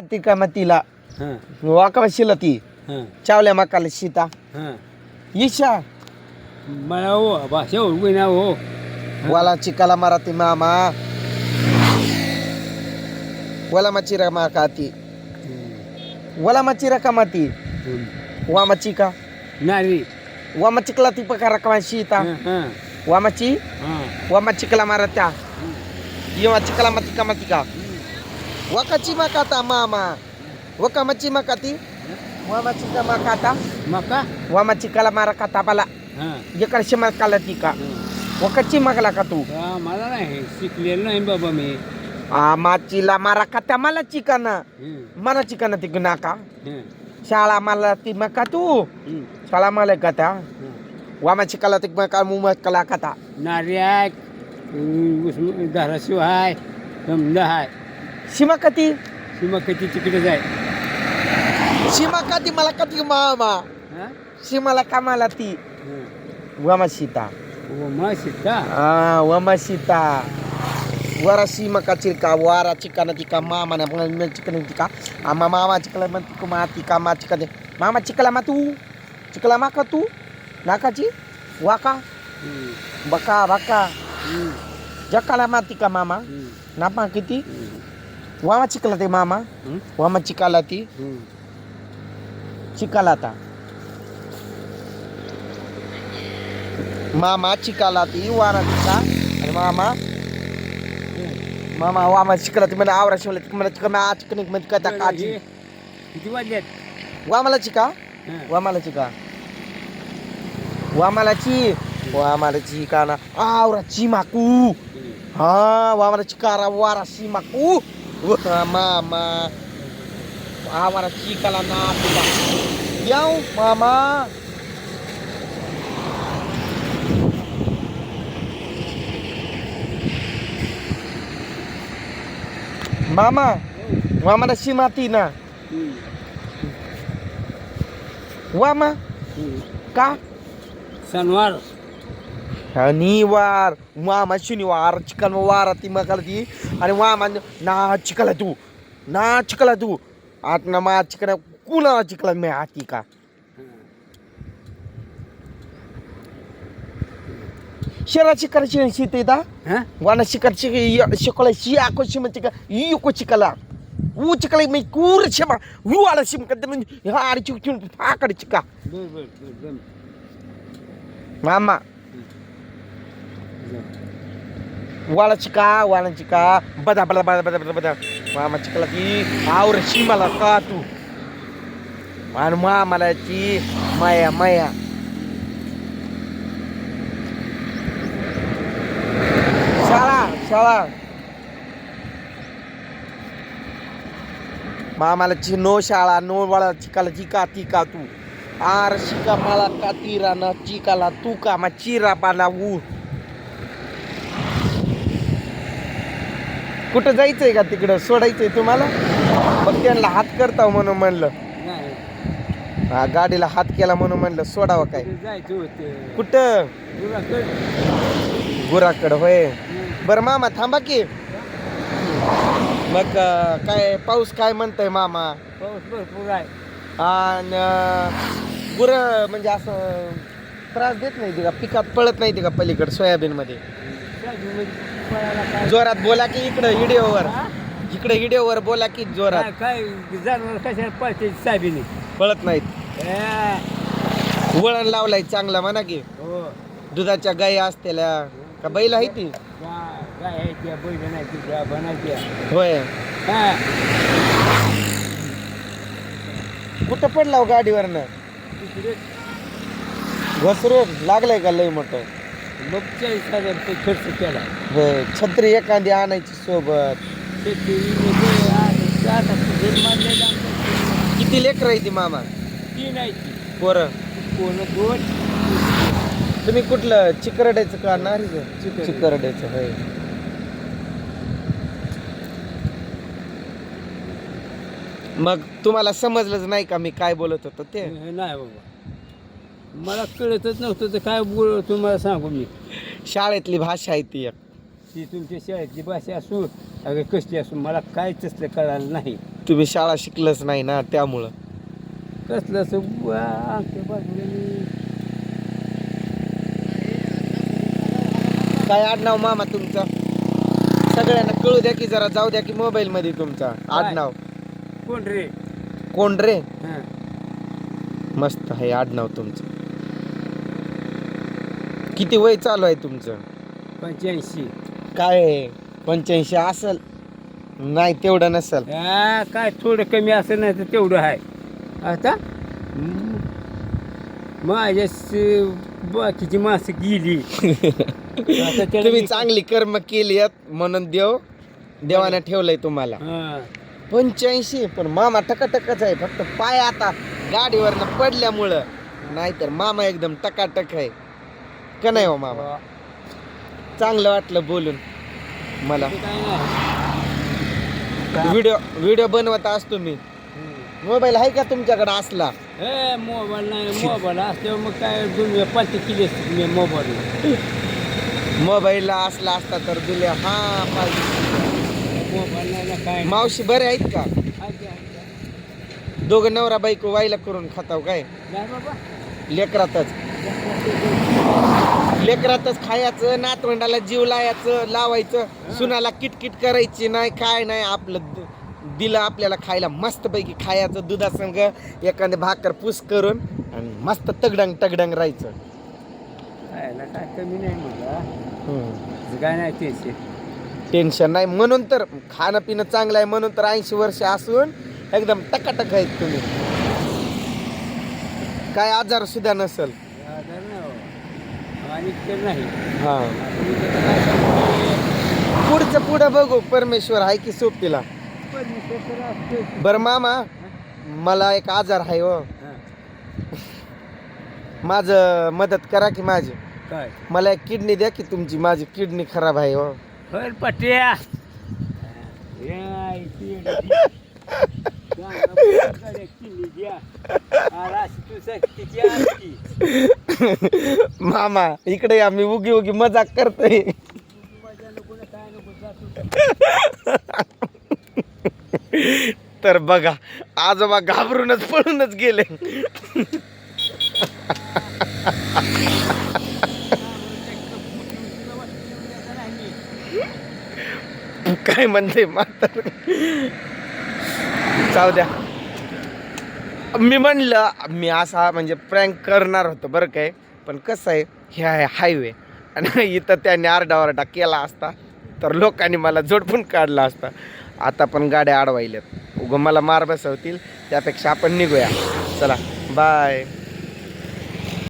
ती का मतीला हां वाका शिलती हां चावल्या मकाला सीता हां ईशा मला हो भाषा उभी ना हो वाला चिकाला माराती मामा wala machira makati wala machira kamati wa machika नारी wa machikla ti pakara kama shita हां हां wa machi हां wa machikla marata iyo machikla matika matika wakachi makata mama waka machi makati wa machika makata मका wa machikala marakata pala हां jekar shimakala tika wakachi makala katu हां मला नाही शिकलेलं नाही बाबा मी ah machila marakata mala chikana हं, mana chikana tigunaka हं, शाळा मला ती मका तू हं, शाळा मला कथा हं. वामा चिकाला ती मका मुम कला कथा नारी आहे उस- धाराशिव आहे समजा आहे शिमा कती सीमा किती तिकडेच आहे शिमा कती मला कती मामा हां शिमाला कामाला ती हं. वामा सीता ओ मग Sita ah वामा Sita wara shima ka chika wara chikana tika mama na mga chikana tika ama mama chikala man tika ma tika ma chikade mama chikala matu chikala maka tu nakachi waka हं, baka baka हं, jakala matika mama हं, napa kiti हं, Wama chikala te mama. हं, wama chikala ti हं. चिकालाता मामा चिकालाती वारा तिका आणि मामा मामा वामा चिकालाती मला आवरा शिवला ती मला चिका मा चिकनिकमध्ये कथा काजी हे, किती वाजल्यात वामाला चिका हं. वामाला चिका वामाला ची वामाला चिका ना आवरा चिमाकू हा वामाला चिकारा वारा चिमाकू वा मामा आवारा चिकाला ना तिका याव मामा शनिवार. मामा शनिवार चिकन वारा ती मग ती. आणि मामा ना चिकला तू. ना चिकला तू. आत ना मा चिकन कुणा चिकला मी हाती का? शेरा चिकन शी शीत हां? वाना शिकर शिकला शी आको शिम चिक इको चिकला. ऊ चिकला मी कूर शिमा ऊ आला शिम कदन हा आणि चिक चिक फाकड चिका. मामा जम. वाळा चिका वाळा चिका बदा बदा बदा बदा बदा बदा मामा चिकला ती आवर शिमाला का तू आणि मामाला ती माया माया शाळा शाळा मामाला ची नो शाळा नो वाळा चिकाला चिका ती का तू आर शिका मला का तिरा ना चिकाला तू का मा चिरा पाला ऊ कुठं जायचंय का तिकडं? सोडायचंय तुम्हाला? मग त्यांना हात करता म्हणून म्हणलं. नाही. हा गाडीला हात केला म्हणून म्हणलं सोडावं काय? ते जायचं होतं. कुठं? गुराकडं. गुराकडं होय. बरं मामा थांबा की. मग अं, काय पाऊस काय म्हणतोय मामा? पाऊस भरपूर आहे. आणि गुर म्हणजे असं त्रास देत नाही ते का? पिकात पळत नाही ते का पलीकडे सोयाबीन मध्ये जोरात बोला की इकडं व्हिडिओवर? इकडे व्हिडिओवर बोला की जोरात. काय जनावर कशाला पळते साहेबीने पळत नाहीत. वळण लावलाय चांगला म्हणा की. हो. दुधाच्या गायी असतेल्या. का बैल आहे ती? होय. कुठं पडला हो गाडीवरनं? घसरून. लागलंय का लय मोठं? मग चाळीस हजार रुपये खर्च केला. होय छत्री एखादी आणायची सोबत. घर आमचं किती लेकर आहे ती मामा? तीन आहे ती. पोरं? कोण दोन? तुम्ही कुठलं चिकरड्याचं का नारीचं चिकरडे. चिकरड्याचं होय. मग तुम्हाला समजलंच नाही का मी काय बोलत होतो ते? नाही बाबा. मला कळतच नव्हतं तर काय बोल तुम्हाला सांगू मी. शाळेतली भाषा आहे ती एक. ती तुमच्या शाळेतली भाषा असू अगं कसली असू मला काय तसलं कळालं नाही. तुम्ही शाळा शिकलंच नाही ना त्यामुळं. कसलं असं वा, आमच्या बाजूला मी. काय आडनाव मामा तुमचं? सगळ्यांना कळू द्या की जरा जाऊ द्या की मोबाईल मध्ये तुमचा आडनाव. कोण रे? कोण रे? हां. मस्त आहे आडनाव तुमचं. किती वय चालू आहे तुमचं? पंच्याऐंशी. काय पंच्याऐंशी असल? नाही तेवढं नसल. हा काय थोडं कमी असं नाही तर तेवढं आहे. आता? हम्म. माझ्या स- बाकीची माणसं गेली. आता त्याला तुम्ही मी- चांगली कर्म केली आहेत म्हणून देव देवाने ठेवलंय तुम्हाला. हा. पंच्याऐंशी पण मामा टकाटकच आहे. फक्त पाय आता गाडीवरनं पडल्यामुळं. नाहीतर मामा एकदम टकाटक आहे. का नाही हो मामा. चांगलं वाटलं बोलून मला. व्हिडिओ व्हिडिओ बनवत असतो मी. मोबाईल आहे का तुमच्याकडे असला? ए मोबाईल नाही मोबाईल असल्यावर मग काय तुम्ही पालती केली असते तुम्ही मोबाईल मोबाईलला असला असता तर दिले. हा पाहिजे मोबाईल नाही ना काय मावशी बरे आहेत का. दोघं नवरा बायको वाईला करून खाताव काय? लेकरातच. लेकरातच खायचं नातवंडाला जीव लावायचं लावायचं. सुनाला किटकिट करायची नाही काय नाही. आपलं दिलं आपल्याला खायला मस्त पैकी खायचं दुधासंग एखादे भाकर पूस करून आणि मस्त तगडंग तगडंग राहायचं. खायला काय कमी नाही मला काय नाही तेच टेन्शन नाही. म्हणून तर खाणं पिणं चांगलं आहे. म्हणून तर ऐंशी वर्ष असून एकदम टकाटक आहेत तुम्ही. काय आजार सुद्धा नसल? आधार नाही हो. आणि तर नाही. आता मी त्याचं काय सांगू? पुढचं पुढं बघू. परमेश्वर आहे की सोबतीला? परमेश्वर तर असतोच. बर मामा मला एक आजार आहे हो. हा. माझं मदत करा की माझी. काय? मला एक किडनी द्या की तुमची. माझी किडनी खराब आहे हो. हर पट्या. मामा इकडे आम्ही उगी उगी मजाक करतोय. तर बघा आजोबा घाबरूनच पळूनच गेले. काय म्हणते मात्र जाऊ द्या. मी म्हणलं मी असा म्हणजे प्रँक करणार होतो बरं काय पण कसं आहे हे आहे हायवे आणि इथं त्याने आरडाओरडा केला असता तर लोकांनी मला जोडपून काढला असता. आता पण गाड्या अडवायल्यात उगं मला मार बसवतील त्यापेक्षा आपण निघूया. चला बाय